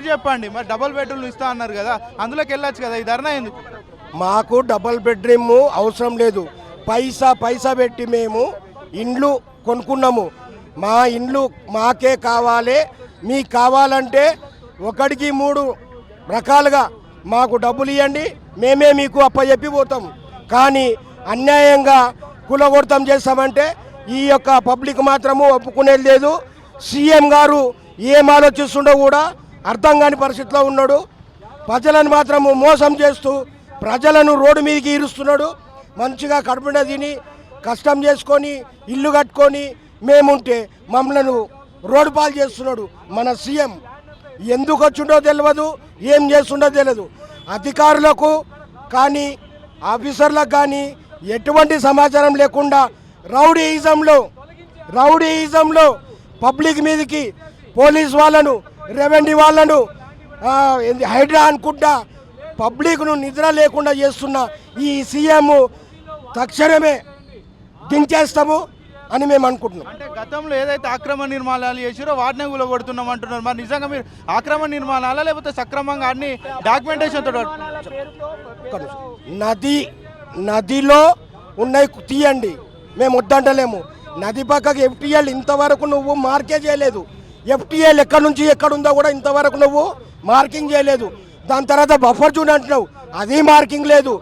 మీరు చెప్పండి మరి డబుల్ బెడ్రూమ్ ఇస్తా అన్నారు కదా అందులోకి వెళ్ళొచ్చు కదా ఈ ధర్నా ఎందుకు? మాకు డబల్ బెడ్రూమ్ అవసరం లేదు. పైసా పైసా పెట్టి మేము ఇండ్లు కొనుక్కున్నాము. మా ఇండ్లు మాకే కావాలి. మీకు కావాలంటే ఒకటికి మూడు రకాలుగా మాకు డబ్బులు ఇవ్వండి. మేమే మీకు అప్పచెప్పి పోతాం. కానీ అన్యాయంగా కులగొడతాం చేస్తామంటే ఈ యొక్క పబ్లిక్ మాత్రము ఒప్పుకునేది లేదు. సీఎం గారు ఏం ఆలోచిస్తుండో కూడా అర్థం కాని పరిస్థితిలో ఉన్నాడు. ప్రజలను మాత్రము మోసం చేస్తూ ప్రజలను రోడ్డు మీదకి ఈరుస్తున్నాడు. మంచిగా కడుపున తిని కష్టం చేసుకొని ఇల్లు కట్టుకొని మేముంటే మమ్మలను రోడ్డు పాలు చేస్తున్నాడు మన సీఎం. ఎందుకు వచ్చిండో తెలియదు ఏం చేస్తుండో తెలియదు అధికారులకు కానీ ఆఫీసర్లకు కానీ ఎటువంటి సమాచారం లేకుండా రౌడీయిజంలో రౌడీయిజంలో పబ్లిక్ మీదకి పోలీస్ వాళ్ళను రెవెన్యూ వాళ్ళను హైడ్రా అనుకుంటా పబ్లిక్ను నిద్ర లేకుండా చేస్తున్న ఈ సీఎం తక్షణమే దించేస్తాము అని మేము అనుకుంటున్నాం. అంటే గతంలో ఏదైతే ఆక్రమణ నిర్మాణాలు చేసిరో వాటినే కూలగొడుతున్నాం అంటున్నారు. మరి నిజంగా మీరు ఆక్రమణ నిర్మాణాలా లేకపోతే సక్రమంగా అన్ని డాక్యుమెంటేషన్. నది నదిలో ఉన్నాయి తీయండి. మేము వద్దంటలేము. నది పక్కకి ఎఫ్టీఎల్ ఇంతవరకు నువ్వు మార్కే చేయలేదు. ఎఫ్టీఎల్ ఎక్కడి నుంచి ఎక్కడ ఉందో కూడా ఇంతవరకు నువ్వు మార్కింగ్ చేయలేదు. దాని తర్వాత బఫర్ జూన్ అంటున్నావు. అది మార్కింగ్ లేదు?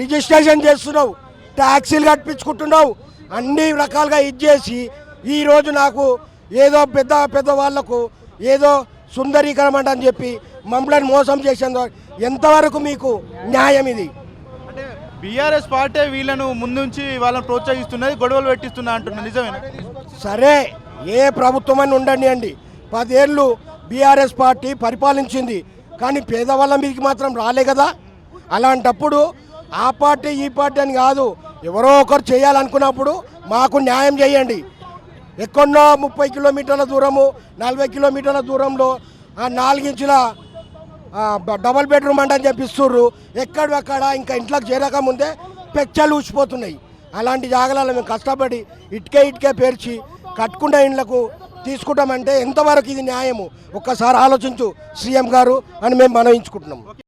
రిజిస్ట్రేషన్ చేస్తున్నావు. ట్యాక్సీలు కట్టించుకుంటున్నావు. అన్ని రకాలుగా ఇచ్చేసి ఈరోజు నాకు ఏదో పెద్ద పెద్ద వాళ్ళకు ఏదో సుందరీకరణ అని చెప్పి మమ్మల్ని మోసం చేసేందు ఎంతవరకు మీకు న్యాయం ఇది? బీఆర్ఎస్ పార్టీ వీళ్ళను ముందుంచి వాళ్ళని ప్రోత్సహిస్తున్నది గొడవలు పెట్టిస్తున్నా అంటున్నారు నిజమేనా? సరే. ఏ ప్రభుత్వమైనా ఉండండి అండి. పదేళ్ళు బీఆర్ఎస్ పార్టీ పరిపాలించింది. కానీ పేదవాళ్ళ మీదకి మాత్రం రాలే కదా. అలాంటప్పుడు ఆ పార్టీ ఈ పార్టీ అని కాదు. ఎవరో ఒకరు చేయాలనుకున్నప్పుడు మాకు న్యాయం చేయండి. ఎక్కడో ముప్పై కిలోమీటర్ల దూరము నలభై కిలోమీటర్ల దూరంలో ఆ నాలుగించుల డబల్ బెడ్రూమ్ అంటే అని చెప్పిస్తుర్రు ఎక్కడెక్కడ ఇంకా ఇంట్లోకి చేరక ముందే పెచ్చలు ఊసిపోతున్నాయి. అలాంటి జాగాలలో మేము కష్టపడి ఇటుకే ఇటుకే పేర్చి కట్టుకున్న ఇండ్లకు తీసుకుంటామంటే ఎంతవరకు ఇది న్యాయము? ఒక్కసారి ఆలోచించు సీఎం గారు అని మేము మనవించుకుంటున్నాము